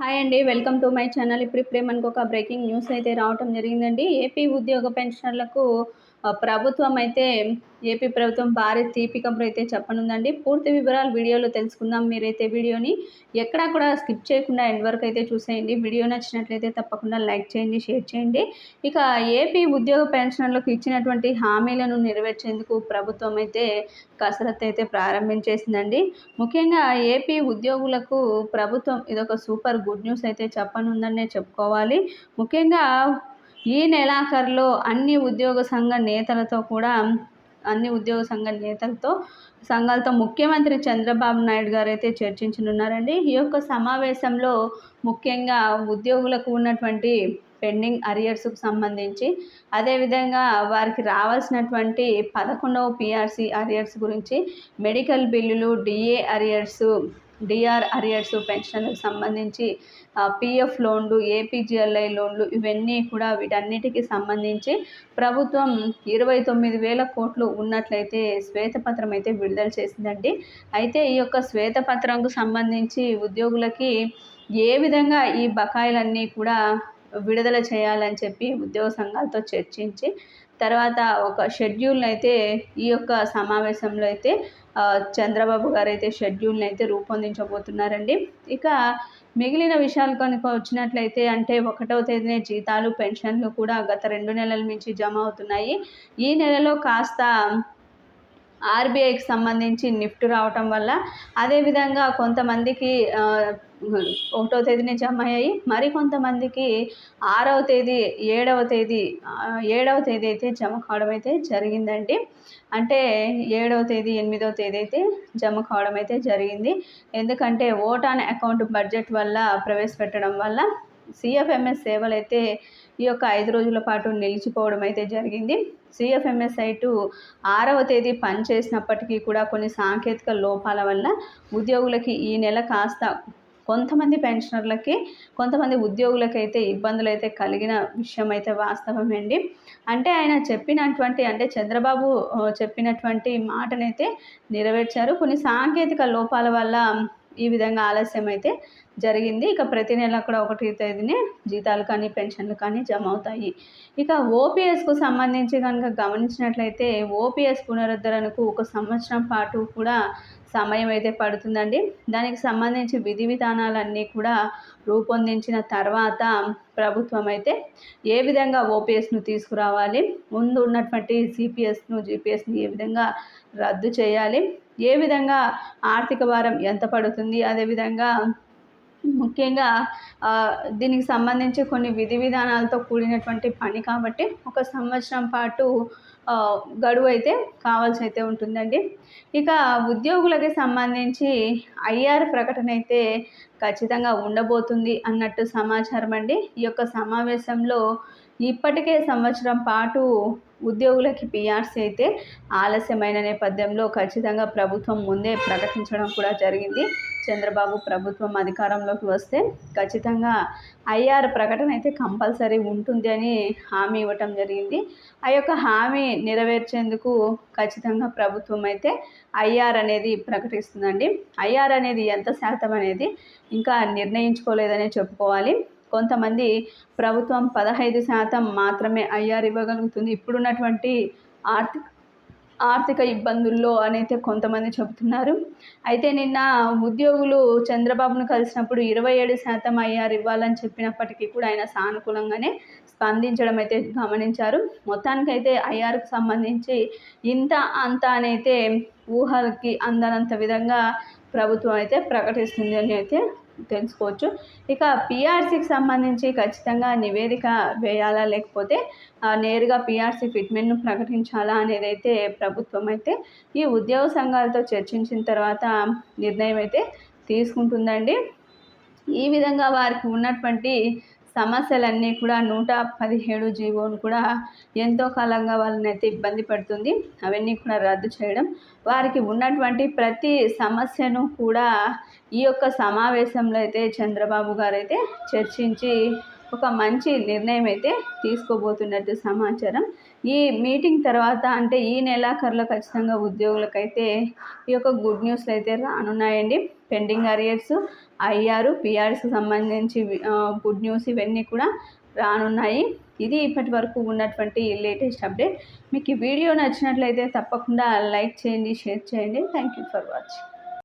Hi అండి welcome to my channel. ఇప్పుడు ఇప్పుడే మనకు ఒక బ్రేకింగ్ న్యూస్ అయితే రావటం జరిగిందండి. ఏపీ ఉద్యోగ పెన్షనర్లకు ప్రభుత్వం అయితే ఏపీ ప్రభుత్వం భారీ తీపి కబురు అయితే చెప్పనుందండి. పూర్తి వివరాలు వీడియోలో తెలుసుకుందాం. మీరైతే వీడియోని ఎక్కడా కూడా స్కిప్ చేయకుండా ఎండ్ వరకు అయితే చూసేయండి. వీడియో నచ్చినట్లయితే తప్పకుండా లైక్ చేయండి షేర్ చేయండి. ఇక ఏపీ ఉద్యోగ పెన్షన్లకు ఇచ్చినటువంటి హామీలను నెరవేర్చేందుకు ప్రభుత్వం అయితే కసరత్తు అయితే ప్రారంభించేసిందండి. ముఖ్యంగా ఏపీ ఉద్యోగులకు ప్రభుత్వం ఇదొక సూపర్ గుడ్ న్యూస్ అయితే చెప్పనుందనే చెప్పుకోవాలి. ముఖ్యంగా ఈ నెలాఖరులో అన్ని ఉద్యోగ సంఘ నేతలతో కూడా అన్ని ఉద్యోగ సంఘ నేతలతో సంఘాలతో ముఖ్యమంత్రి చంద్రబాబు నాయుడు గారు అయితే చర్చించనున్నారండి. ఈ యొక్క సమావేశంలో ముఖ్యంగా ఉద్యోగులకు ఉన్నటువంటి పెండింగ్ అరియర్స్కు సంబంధించి అదేవిధంగా వారికి రావాల్సినటువంటి పదకొండవ పిఆర్సి అరియర్స్ గురించి మెడికల్ బిల్లులు డిఏ అరియర్స్ డిఆర్ అరియర్స్ పెన్షన్లకు సంబంధించి పిఎఫ్ లోన్లు ఏపీజిఎల్ఐ లోన్లు ఇవన్నీ కూడా వీటన్నిటికీ సంబంధించి ప్రభుత్వం ఇరవై తొమ్మిది వేల కోట్లు ఉన్నట్లయితే శ్వేతపత్రం అయితే విడుదల చేసిందండి. అయితే ఈ యొక్క శ్వేతపత్రంకు సంబంధించి ఉద్యోగులకి ఏ విధంగా ఈ బకాయిలన్నీ కూడా విడుదల చేయాలని చెప్పి ఉద్యోగ సంఘాలతో చర్చించి తర్వాత ఒక షెడ్యూల్ని అయితే ఈ యొక్క సమావేశంలో అయితే చంద్రబాబు గారు అయితే షెడ్యూల్ని అయితే రూపొందించబోతున్నారండి. ఇక మిగిలిన విషయాలు కనుక వచ్చినట్లయితే అంటే ఒకటవ తేదీనే జీతాలు పెన్షన్లు కూడా గత రెండు నెలల నుంచి జమ అవుతున్నాయి. ఈ నెలలో కాస్త ఆర్బీఐకి సంబంధించి నిఫ్ట్ రావటం వల్ల అదేవిధంగా కొంతమందికి ఆ, ఒకటో తేదీనే జమ అయ్యాయి. మరి కొంతమందికి ఆరవ తేదీ ఏడవ తేదీ ఏడవ తేదీ అయితే జమ కావడం అయితే జరిగిందండి. అంటే ఏడవ తేదీ ఎనిమిదవ తేదీ అయితే జమ కావడం అయితే జరిగింది. ఎందుకంటే ఓటాన్ అకౌంట్ బడ్జెట్ వల్ల ప్రవేశపెట్టడం వల్ల సిఎఫ్ఎంఎస్ సేవలు అయితే ఈ యొక్క ఐదు రోజుల పాటు నిలిచిపోవడం అయితే జరిగింది. సిఎఫ్ఎంఎస్ సైటు ఆరవ తేదీ పనిచేసినప్పటికీ కూడా కొన్ని సాంకేతిక లోపాల వల్ల ఉద్యోగులకి ఈ నెల కాస్త కొంతమంది పెన్షనర్లకి కొంతమంది ఉద్యోగులకైతే ఇబ్బందులు అయితే కలిగిన విషయం అయితే వాస్తవమండి. అంటే ఆయన చెప్పినటువంటి అంటే చంద్రబాబు చెప్పినటువంటి మాటనైతే నెరవేర్చారు. కొన్ని సాంకేతిక లోపాల వల్ల ఈ విధంగా ఆలస్యం అయితే జరిగింది. ఇక ప్రతి నెల కూడా ఒకటి తేదీనే జీతాలు కానీ పెన్షన్లు కానీ జమ అవుతాయి. ఇక ఓపీఎస్కు సంబంధించి కనుక గమనించినట్లయితే ఓపీఎస్ పునరుద్ధరణకు ఒక సంవత్సరం పాటు కూడా సమయం అయితే పడుతుందండి. దానికి సంబంధించి విధి విధానాలన్నీ కూడా రూపొందించిన తర్వాత ప్రభుత్వం అయితే ఏ విధంగా ఓపీఎస్ను తీసుకురావాలి? ముందు ఉన్నటువంటి సిపిఎస్ను జీపీఎస్ని ఏ విధంగా రద్దు చేయాలి? ఏ విధంగా ఆర్థిక భారం ఎంత పడుతుంది అదేవిధంగా ముఖ్యంగా దీనికి సంబంధించి కొన్ని విధి విధానాలతో కూడినటువంటి పని కాబట్టి ఒక సంవత్సరం పాటు గడువు అయితే కావాల్సి అయితే ఉంటుందండి. ఇక ఉద్యోగులకి సంబంధించి ఐఆర్ ప్రకటన అయితే ఖచ్చితంగా ఉండబోతుంది అన్నట్టు సమాచారం అండి. ఈ యొక్క సమావేశంలో ఇప్పటికే సంవత్సరం పాటు ఉద్యోగులకి పిఆర్సీ అయితే ఆలస్యమైన నేపథ్యంలో ఖచ్చితంగా ప్రభుత్వం ముందే ప్రకటించడం కూడా జరిగింది. చంద్రబాబు ప్రభుత్వం అధికారంలోకి వస్తే ఖచ్చితంగా ఐఆర్ ప్రకటన అయితే కంపల్సరీ ఉంటుంది అని హామీ ఇవ్వటం జరిగింది. ఆ యొక్క హామీ నెరవేర్చేందుకు ఖచ్చితంగా ప్రభుత్వం అయితే ఐఆర్ అనేది ప్రకటిస్తుందండి. ఐఆర్ అనేది ఎంత శాతం అనేది ఇంకా నిర్ణయించుకోలేదనే చెప్పుకోవాలి. కొంతమంది ప్రభుత్వం పదహైదు శాతం మాత్రమే ఐఆర్ ఇవ్వగలుగుతుంది. ఇప్పుడున్నటువంటి ఆర్థిక ఆర్థిక ఇబ్బందుల్లో అనైతే కొంతమంది చెబుతున్నారు. అయితే నిన్న ఉద్యోగులు చంద్రబాబును కలిసినప్పుడు ఇరవై ఏడు శాతం ఐఆర్ ఇవ్వాలని చెప్పినప్పటికీ కూడా ఆయన సానుకూలంగానే స్పందించడం అయితే గమనించారు. మొత్తానికైతే ఐఆర్కు సంబంధించి ఇంత అంత అనైతే ఊహలకి అందనంత విధంగా ప్రభుత్వం అయితే ప్రకటిస్తుంది అని అయితే తెలుసుకోవచ్చు. ఇక పిఆర్సీకి సంబంధించి ఖచ్చితంగా నివేదిక వేయాలా లేకపోతే నేరుగా పిఆర్సీ ఫిట్మెంట్ను ప్రకటించాలా అనేది అయితే ప్రభుత్వం అయితే ఈ ఉద్యోగ సంఘాలతో చర్చించిన తర్వాత నిర్ణయం అయితే తీసుకుంటుందండి. ఈ విధంగా వారికి ఉన్నటువంటి సమస్యలన్నీ కూడా నూట పదిహేడు జీవోను కూడా ఎంతో కాలంగా వాళ్ళని అయితే ఇబ్బంది పడుతుంది. అవన్నీ కూడా రద్దు చేయడం. వారికి ఉన్నటువంటి ప్రతి సమస్యను కూడా ఈ యొక్క సమావేశంలో అయితే చంద్రబాబు గారు అయితే చర్చించి ఒక మంచి నిర్ణయం అయితే తీసుకోబోతున్నట్టు సమాచారం. ఈ మీటింగ్ తర్వాత అంటే ఈ నెలాఖరులో ఖచ్చితంగా ఉద్యోగులకైతే ఈ యొక్క గుడ్ న్యూస్లు అయితే రానున్నాయండి. పెండింగ్ అరియర్స్ ఐఆర్ పిఆర్ఎస్కి సంబంధించి గుడ్ న్యూస్ ఇవన్నీ కూడా రానున్నాయి. ఇది ఇప్పటి వరకు ఉన్నటువంటి లేటెస్ట్ అప్డేట్. మీకు ఈ వీడియో నచ్చినట్లయితే తప్పకుండా లైక్ చేయండి షేర్ చేయండి. Thank you for watching